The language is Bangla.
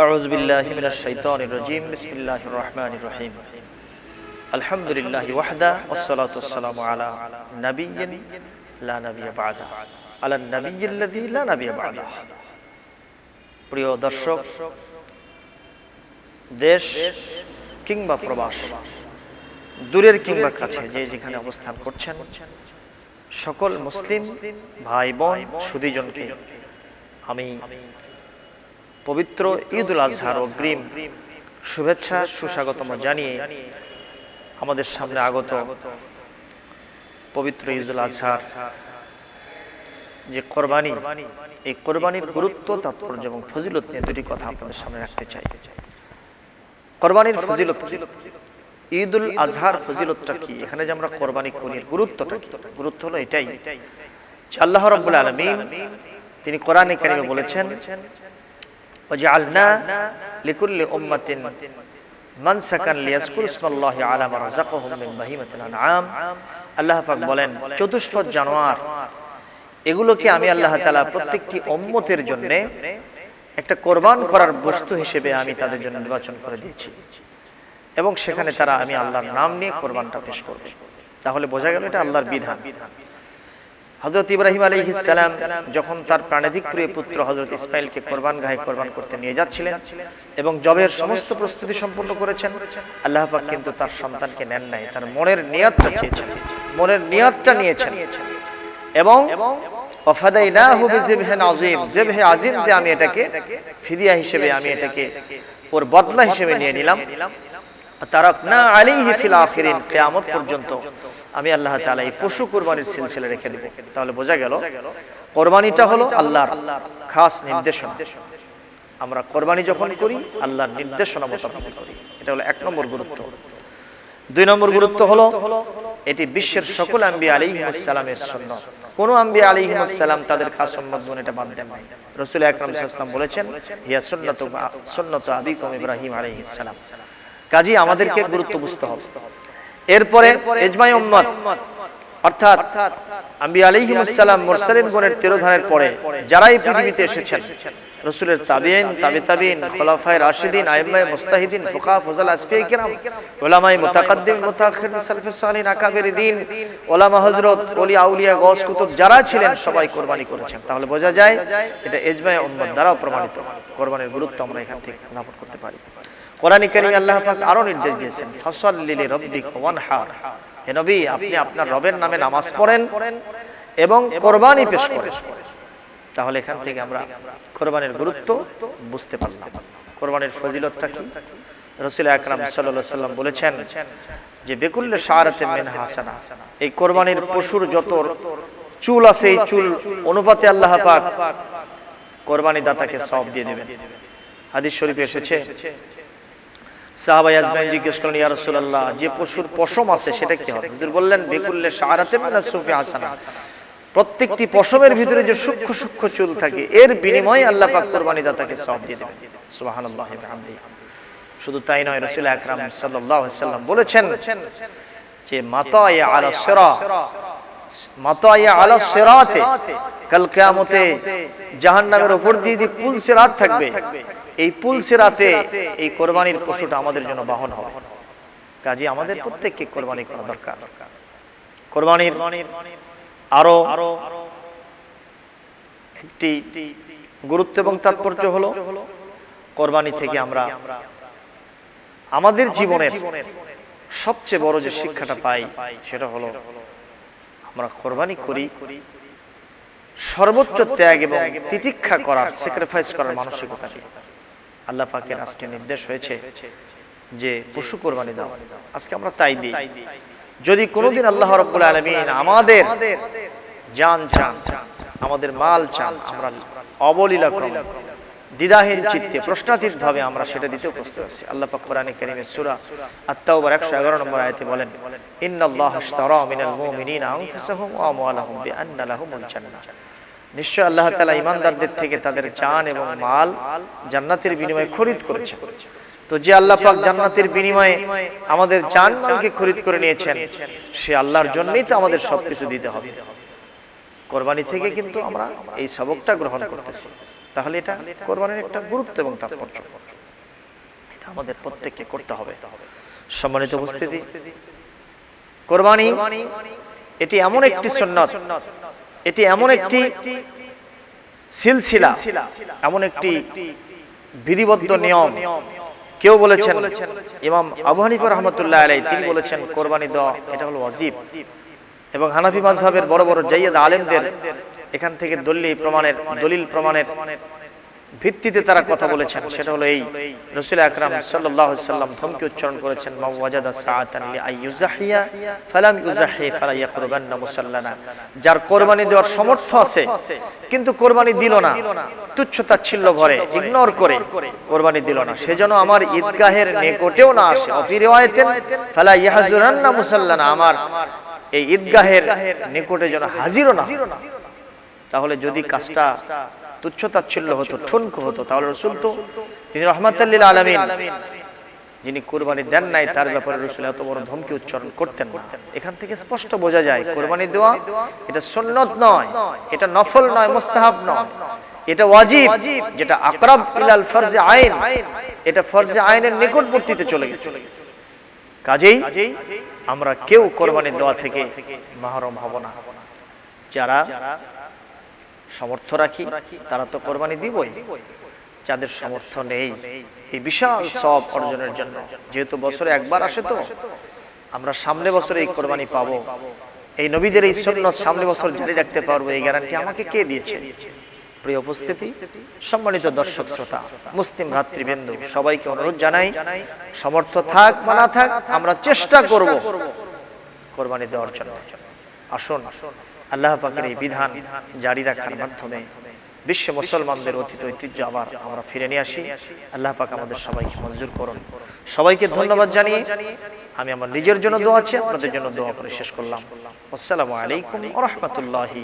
أعوذ بالله من الشيطان الرجيم بسم الله الرحمن الرحيم الحمد لله وحده والصلاة والسلام على نبي لا نبي بعده على النبي الذي لا نبي بعده প্রিয় দর্শক দেশ কিংবা প্রবাস দূরের কিংবা কাছে যে যেখানে অবস্থান করছেন সকল মুসলিম ভাই বোন সুদীজনকে আমি পবিত্র ঈদুল আজহার অগ্রিম শুভেচ্ছা, সুস্বাগতম জানিয়ে আমাদের সামনে আগত পবিত্র ঈদুল আজহার যে কোরবানি, এই কোরবানির গুরুত্ব, তাৎপর্য এবং ফজিলত নিয়ে দুটি কথা আপনাদের সামনে রাখতে চাই। কোরবানির ফজিলত ঈদুল আজহার ফজিলতটা কি? এখানে যে আমরা কোরবানি করি গুরুত্বটা কি? গুরুত্ব হলো এটাই আল্লাহ রাব্বুল আলামিন, তিনি কোরআনে কারিমে বলেছেন وجعلنا لكل أمة মানসাকান লিয়াজকুর ইসমাল্লাহি আলা মা রাযাকাহুম মিন বাহিমাতিল আনআম আল্লাহ পাক বলেন চতুষ্পদ জানোয়ার এগুলোকে আমি আল্লাহ তাআলা প্রত্যেকটি উম্মতের জন্য একটা কোরবান করার বস্তু হিসেবে আমি তাদের জন্য নির্বাচন করে দিয়েছি এবং সেখানে তারা আমি আল্লাহর নাম নিয়ে কোরবানটা পেশ করবে তাহলে বোঝা গেল এটা আল্লাহর বিধান হজরত ইব্রাহিম আলী সালাম যখন তার প্রাণাধিক প্রিয় পুত্র হজরত ইসমাইলকে কোরবান গায়ে কোরবান করতে নিয়ে যাচ্ছিলেন এবং জবের সমস্ত প্রস্তুতি সম্পূর্ণ করেছেন, আল্লাহ পাক কিন্তু তার সন্তানকে নেন নাই, তার মনের নিয়াতটা চেয়েছেন, মনের নিয়াতটা নিয়েছেন। এবং আমি এটাকে ফিদিয়া হিসেবে আমি এটাকে ওর বদলা হিসেবে নিয়ে নিলাম। তারাকনা আলাইহি ফিল আখিরিন, কিয়ামত পর্যন্ত আমি আল্লাহ তাআলা এই পশু কুরবানির সিলসিলা রেখে দেব। তাহলে বোঝা গেল কোরবানিটা হলো আল্লাহর খাস নির্দেশনা। আমরা কোরবানি যখন করি আল্লাহর নির্দেশনা মোতাবেক করি। এটা হলো এক নম্বর গুরুত্ব। দুই নম্বর গুরুত্ব হলো এটি বিশ্বের সকল আম্বি আলাইহিমুসসালামের সুন্নাত। কোন আম্বি আলাইহিমুসসালাম তাদের খাস সুন্নাত গুণ এটা বাদ দেন নাই। রাসূল আকরাম ওয়াসাল্লাম বলেছেন হিয়া সুন্নাতু সুন্নাতু আবিকুম ইব্রাহিম আলাইহিস সালাম। কাজী আমাদেরকে গুরুত্ব বুঝতে হবে। এরপরে এজমাই উম্মত অর্থাৎ আম্বি আলাইহিমুসসালাম মুরসালিন গণের তিরোধানের পরে যারা এই পৃথিবীতে এসেছেন রসুলের তাবিন তাবি তাবিন খোলাফায়ে রাশিদিন আইম্মায়ে মুস্তাহিদিন ফুকাহা ফুজাল আসফিয়ায়ে কিরাম উলামায়ে মুতাকাদ্দিম মুতাআখিরিন সালফে সালিহিন আকাবেরি দিন উলামা হযরত ওলি আউলিয়া গস কুতুব যারা ছিলেন সবাই কোরবানি করেছেন। তাহলে বোঝা যায় এটা এজমায়ে উম্মত দ্বারাও প্রমাণিত। কোরবানির গুরুত্ব আমরা এখান থেকে লাভ করতে পারি। কোরআন কারীমে আল্লাহ পাক আরও নির্দেশ দিয়েছেন, ফাসাল্লি লিরাব্বিকা ওয়ানহার। হে নবী, আপনি আপনার রবের নামে নামাজ পড়েন এবং কোরবানি পেশ করেন। তাহলে এখান থেকে আমরা কোরবানির গুরুত্ব বুঝতে পারলাম। কোরবানির ফজিলতটা কি? রসুল আকরাম সাল্লাল্লাহু সাল্লাম বলেছেন যে, বেকুল্লে শাহরাতে মিন হাসানা। এই কোরবানির পশুর যত চুল আছে, এই চুল অনুপাতে আল্লাহ পাক কোরবানি দাতাকে সব দিয়ে দেবেন। হাদিস শরীফে এসেছে সাহাবাই আজমাইন জিজ্ঞেস যে পশুর পশম আছে, সেটা কি হবে? হুজুর বললেন, বেকুল্লে সুফি প্রত্যেকটি পশমের ভিতরে যে সূক্ষ্ম সূক্ষ্ম চুল থাকে, এর বিনিময়ে আল্লাহ পাক কুরবানি দাতাকে সওয়াব দিয়ে দেবেন। সুবহানাল্লাহি ওয়া শুধু তাই নয়, রাসূল আকরাম সাল্লাল্লাহু আলাইহি সাল্লাম বলেছেন যে, মাতায়া আলা সিরা মাতায়া আলা সিরাতে, কাল কিয়ামতে জাহান্নামের উপর দিয়ে যে পুল সিরাত থাকবে। এই পুল সিরাতে এই কোরবানির পশুটা আমাদের জন্য বাহন হবে। কাজে আমাদের প্রত্যেককে কোরবানি করা দরকার। কোরবানির আরও একটি গুরুত্ব এবং তাৎপর্য হলো কোরবানি থেকে আমরা আমাদের জীবনের সবচেয়ে বড় যে শিক্ষাটা পাই সেটা হলো আমরা কোরবানি করি সর্বোচ্চ ত্যাগ এবং তিতিক্ষা করার স্যাক্রিফাইস করার মানসিকতা নিয়ে। আল্লাহ পাকের আজকে নির্দেশ হয়েছে যে পশু কোরবানি দাও। আজকে আমরা তাই দিই। যদি কোনোদিন আল্লাহ রব্বুল আলমিন আমাদের জান চান আমাদের মাল চান আমরা অবলীলা ক্রম দ্বিধাহীন চিত্তে প্রশ্নাতীত ভাবে আমরা সেটা দিতেও প্রস্তুত আছি। আল্লাহ পাক কোরআনে কারীমের সূরা আত-তাওবার 111 নম্বর আয়াতে বলেন ইন্নাল্লাহা আশতারা মিনাল মুমিনিনা আনফুসাহুম ওয়া আমওয়ালাহুম বিআন্না লাহুমুল জান্নাহ। নিশ্চয় আল্লাহ তালা ইমানদারদের থেকে তাদের জান এবং মাল জান্নাতের বিনিময়ে খরিদ করেছেন। তো যে আল্লাহ পাক জান্নাতের বিনিময়ে আমাদের জান মালকে খরিদ করে নিয়েছেন, সে আল্লাহর জন্যই তো আমাদের সবকিছু দিতে হবে। কোরবানি থেকে কিন্তু আমরা এই সবকটা গ্রহণ করতেছি। তাহলে এটা কোরবানির একটা গুরুত্ব এবং তাৎপর্য। এটা আমাদের প্রত্যেককে করতে হবে। সম্মানিত উপস্থিতি, কোরবানি এটি এমন একটি সুন্নত এটি এমন একটি সিলসিলা এমন একটি বিধিবদ্ধ নিয়ম। কেউ বলেছেন ইমাম আবু হানিফা রহমতুল্লাহ আলাই তিনি বলেছেন কোরবানি দেওয়া এটা হলো অজিব এবং হানাফি মাজহাবের বড় বড় জাইয়াদ আলেমদের এখান থেকে দলিল প্রমাণের দলিল প্রমাণের ভিত্তিতে তারা কথা বলেছেন। সেটা হলো এই রসুল আকরাম সাল্লাল্লাহু সাল্লাম ধমকি উচ্চারণ করেছেন যার কোরবানি দেওয়ার সামর্থ্য আছে কিন্তু কোরবানি দিল না। তুচ্ছ তাচ্ছিল্য ভরে ইগনোর করে কোরবানি দিল না। সেজন্য আমার ঈদগাহের নিকটেও না আসে। অফি রিওয়ায়াতেন ফালা ইয়াহজুরান্না মুসাল্লানা। আমার এই ঈদগাহের নিকটে যেন হাজিরও না তাহলে যদি কাজটা তুচ্ছ তাচ্ছিল্য হতো, ঠুনকো হতো। তাহলে রসুল তো, তিনি রহমাতাল্লিল আলমিন। যিনি কোরবানি দেন নাই, তার ব্যাপারে রসুল এত বড় ধমকি উচ্চারণ করতেন না। এখান থেকে স্পষ্ট বোঝা যায়, কোরবানি দেওয়া, এটা সুন্নত নয়, এটা নফল নয়, মুস্তাহাব নয়। এটা ওয়াজিব, যেটা আকরাব ইলাল ফরজে আইন। এটা ফরজে আইনের নিকটবর্তীতে চলে গেছে। কাজেই আমরা কেউ কোরবানি দেওয়া থেকে মাহরম হব না। যারা সমর্থ রাখি, তারা তো কোরবানি দিবই। যাদের সমর্থ নেই, এই বিশাল সব অর্জনের জন্য। যেহেতু বছরে একবার আসে তো, আমরা সামনে বছরে এই কোরবানি পাবো। এই নবীদের এই সুন্নত সামনে বছর জারি রাখতে পারব, এই গ্যারান্টি আমাকে কে দিয়েছে? প্রিয় উপস্থিতি, সম্মানিত দর্শক শ্রোতা, মুসলিম ভাতৃবৃন্দু, সবাইকে অনুরোধ জানাই সমর্থ থাক বা না থাক, আমরা চেষ্টা করব কোরবানি দেওয়ার জন্য। আসুন আসুন আল্লাহ পাকের এই বিধান জারি রাখার মাধ্যমে বিশ্ব মুসলমানদের অতীত ঐতিহ্য আবার আমরা ফিরে নিয়ে আসি। আল্লাহ পাক আমাদের সবাইকে মঞ্জুর করুন। সবাইকে ধন্যবাদ জানিয়ে আমি আমার নিজের জন্য দোয়া আছি আপনাদের জন্য দোয়া করে শেষ করলাম। আসসালামু আলাইকুম রাহমাতুল্লাহি